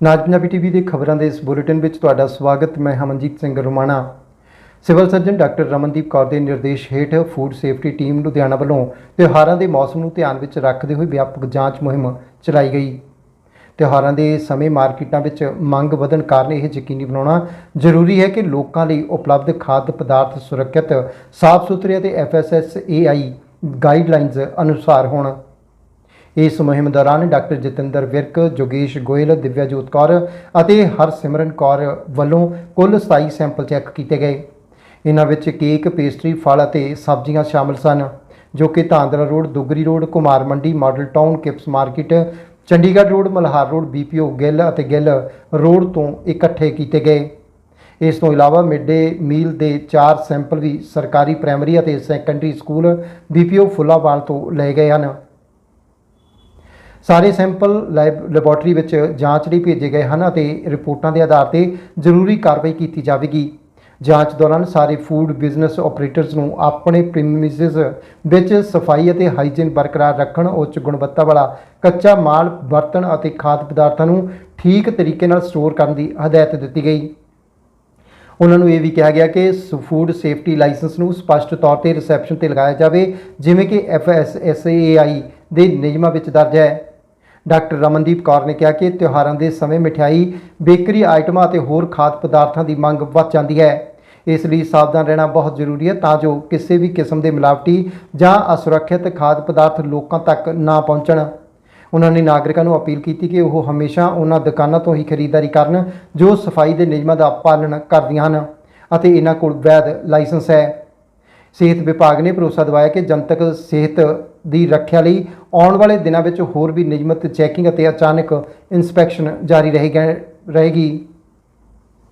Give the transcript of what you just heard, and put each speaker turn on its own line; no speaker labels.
ਨਾਜ Punjabi TV ਦੇ ਖਬਰਾਂ ਦੇ ਇਸ ਬੁਲੇਟਿਨ ਵਿੱਚ ਤੁਹਾਡਾ ਸਵਾਗਤ, ਮੈਂ Hamanjeet Singh Romana. Civil surgeon doctor Ramandeep Kaur ਦੇ ਨਿਰਦੇਸ਼ ਹੇਠ ਫੂਡ ਸੇਫਟੀ ਟੀਮ ਲੁਧਿਆਣਾ ਵੱਲੋਂ ਤਿਉਹਾਰਾਂ ਦੇ ਮੌਸਮ ਨੂੰ ਧਿਆਨ ਵਿੱਚ ਰੱਖਦੇ ਹੋਏ ਵਿਆਪਕ ਜਾਂਚ ਮੁਹਿੰਮ ਚਲਾਈ ਗਈ। ਤਿਉਹਾਰਾਂ ਦੇ ਸਮੇਂ ਮਾਰਕੀਟਾਂ ਵਿੱਚ ਮੰਗ ਵਧਣ ਕਾਰਨ ਇਹ ਯਕੀਨੀ ਬਣਾਉਣਾ ਜ਼ਰੂਰੀ ਹੈ ਕਿ ਲੋਕਾਂ ਲਈ ਉਪਲਬਧ ਖਾਦ ਪਦਾਰਥ ਸੁਰੱਖਿਅਤ ਸਾਫ਼ ਸੁਥਰੇ ਅਤੇ FSSAI ਗਾਈਡਲਾਈਨਜ਼ ਅਨੁਸਾਰ ਹੋਣ। ਇਸ ਮੁਹਿੰਮ ਦੌਰਾਨ ਡਾਕਟਰ ਜਤਿੰਦਰ ਵਿਰਕ, ਜੋਗੇਸ਼ ਗੋਇਲ, ਦਿਵਿਆਜੋਤ ਕੌਰ ਅਤੇ ਹਰਸਿਮਰਨ ਕੌਰ ਵੱਲੋਂ ਕੁੱਲ 27 ਸੈਂਪਲ ਚੈੱਕ ਕੀਤੇ ਗਏ। ਇਹਨਾਂ ਵਿੱਚ ਕੇਕ, ਪੇਸਟਰੀ, ਫਲ ਅਤੇ ਸਬਜ਼ੀਆਂ ਸ਼ਾਮਲ ਸਨ, ਜੋ ਕਿ Dhandra road, Dugri road, Kumar Mandi, Model Town, Kipps market, Chandigarh road, Malhar road, BPO Gill ਅਤੇ ਗਿੱਲ ਰੋਡ ਤੋਂ ਇਕੱਠੇ ਕੀਤੇ ਗਏ। ਇਸ ਤੋਂ ਇਲਾਵਾ ਮਿਡਡੇ ਮੀਲ ਦੇ 4 ਸੈਂਪਲ ਵੀ ਸਰਕਾਰੀ ਪ੍ਰਾਇਮਰੀ ਅਤੇ ਸੈਕੰਡਰੀ ਸਕੂਲ ਬੀਪੀਓ ਫੁੱਲਾਵਾਲ ਤੋਂ ਲਏ ਗਏ ਹਨ। ਸਾਰੇ ਸੈਂਪਲ ਲੈਬ ਲੈਬੋਰਟਰੀ ਵਿੱਚ ਜਾਂਚ ਲਈ ਭੇਜੇ ਗਏ ਹਨ ਅਤੇ ਰਿਪੋਰਟਾਂ ਦੇ ਆਧਾਰ ਤੇ ਜ਼ਰੂਰੀ ਕਾਰਵਾਈ ਕੀਤੀ ਜਾਵੇਗੀ। ਜਾਂਚ ਦੌਰਾਨ ਸਾਰੇ ਫੂਡ ਬਿਜ਼ਨਸ ਆਪਰੇਟਰਸ ਨੂੰ ਆਪਣੇ ਪ੍ਰੀਮਿਸਿਸ ਵਿੱਚ ਸਫ਼ਾਈ ਅਤੇ ਹਾਈਜੀਨ ਬਰਕਰਾਰ ਰੱਖਣ, ਉੱਚ ਗੁਣਵੱਤਾ ਵਾਲਾ ਕੱਚਾ ਮਾਲ ਵਰਤਣ ਅਤੇ ਖਾਦ ਪਦਾਰਥਾਂ ਨੂੰ ਠੀਕ ਤਰੀਕੇ ਨਾਲ ਸਟੋਰ ਕਰਨ ਦੀ ਹਦਾਇਤ ਦਿੱਤੀ ਗਈ। ਉਹਨਾਂ ਨੂੰ ਇਹ ਵੀ ਕਿਹਾ ਗਿਆ ਕਿ ਫੂਡ ਸੇਫਟੀ ਲਾਇਸੈਂਸ ਨੂੰ ਸਪਸ਼ਟ ਤੌਰ ਤੇ ਰਿਸੈਪਸ਼ਨ ਤੇ ਲਗਾਇਆ ਜਾਵੇ, ਜਿਵੇਂ ਕਿ FSSAI ਦੇ ਨਿਯਮਾਂ ਵਿੱਚ ਦਰਜ ਹੈ। ਡਾਕਟਰ ਰਮਨਦੀਪ ਕੌਰ ਨੇ ਕਿਹਾ ਕਿ ਤਿਉਹਾਰਾਂ ਦੇ ਸਮੇਂ ਮਠਿਆਈ, ਬੇਕਰੀ ਆਈਟਮਾਂ ਅਤੇ ਹੋਰ ਖਾਦ ਪਦਾਰਥਾਂ ਦੀ ਮੰਗ ਵੱਧ ਜਾਂਦੀ ਹੈ। ਇਸ ਲਈ ਸਾਵਧਾਨ ਰਹਿਣਾ ਬਹੁਤ ਜ਼ਰੂਰੀ ਹੈ ਤਾਂ ਜੋ ਕਿਸੇ ਵੀ ਕਿਸਮ ਦੇ ਮਿਲਾਵਟੀ ਜਾਂ ਅਸੁਰੱਖਿਅਤ ਖਾਦ ਪਦਾਰਥ ਲੋਕਾਂ ਤੱਕ ਨਾ ਪਹੁੰਚਣ। ਉਹਨਾਂ ਨੇ ਨਾਗਰਿਕਾਂ ਨੂੰ ਅਪੀਲ ਕੀਤੀ ਕਿ ਉਹ ਹਮੇਸ਼ਾ ਉਹਨਾਂ ਦੁਕਾਨਾਂ ਤੋਂ ਹੀ ਖਰੀਦਦਾਰੀ ਕਰਨ ਜੋ ਸਫ਼ਾਈ ਦੇ ਨਿਯਮਾਂ ਦਾ ਪਾਲਣ ਕਰਦੀਆਂ ਹਨ ਅਤੇ ਇਹਨਾਂ ਕੋਲ ਵੈਧ ਲਾਇਸੈਂਸ ਹੈ। ਸਿਹਤ ਵਿਭਾਗ ਨੇ ਭਰੋਸਾ ਦਿਵਾਇਆ ਕਿ ਜਨਤਕ ਸਿਹਤ ਦੀ ਰੱਖਿਆ ਲਈ ਆਉਣ ਵਾਲੇ ਦਿਨਾਂ ਵਿੱਚ ਹੋਰ ਵੀ ਨਿਯਮਤ ਚੈਕਿੰਗ ਅਤੇ ਅਚਾਨਕ ਇਨਸਪੈਕਸ਼ਨ ਜਾਰੀ ਰਹੇਗਾ ਰਹੇਗੀ।